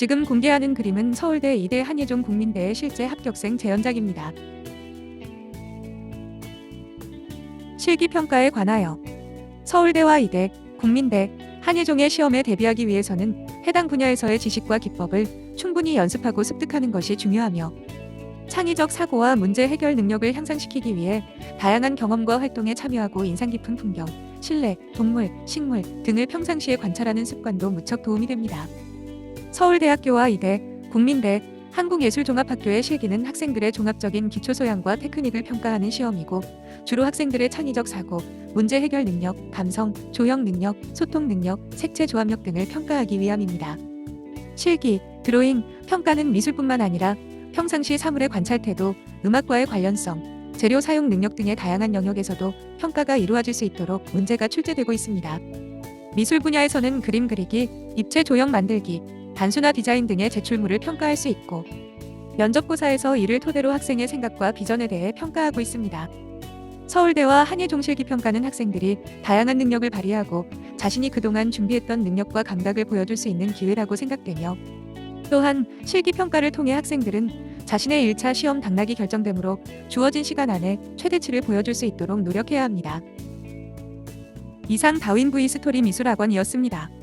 지금 공개하는 그림은 서울대 이대 한예종 국민대의 실제 합격생 재현작입니다. 실기평가에 관하여 서울대와 이대, 국민대, 한예종의 시험에 대비하기 위해서는 해당 분야에서의 지식과 기법을 충분히 연습하고 습득하는 것이 중요하며 창의적 사고와 문제 해결 능력을 향상시키기 위해 다양한 경험과 활동에 참여하고 인상 깊은 풍경, 실내, 동물, 식물 등을 평상시에 관찰하는 습관도 무척 도움이 됩니다. 서울대학교와 이대, 국민대, 한국예술종합학교의 실기는 학생들의 종합적인 기초 소양과 테크닉을 평가하는 시험이고 주로 학생들의 창의적 사고, 문제 해결 능력, 감성, 조형 능력, 소통 능력, 색채 조합력 등을 평가하기 위함입니다. 실기, 드로잉, 평가는 미술뿐만 아니라 평상시 사물의 관찰 태도, 음악과의 관련성, 재료 사용 능력 등의 다양한 영역에서도 평가가 이루어질 수 있도록 문제가 출제되고 있습니다. 미술 분야에서는 그림 그리기, 입체 조형 만들기, 단순화 디자인 등의 제출물을 평가할 수 있고 면접고사에서 이를 토대로 학생의 생각과 비전에 대해 평가하고 있습니다. 서울대와 한예종실기 평가는 학생들이 다양한 능력을 발휘하고 자신이 그동안 준비했던 능력과 감각을 보여줄 수 있는 기회라고 생각되며 또한 실기 평가를 통해 학생들은 자신의 1차 시험 당락이 결정되므로 주어진 시간 안에 최대치를 보여줄 수 있도록 노력해야 합니다. 이상 다윈 V 스토리 미술학원이었습니다.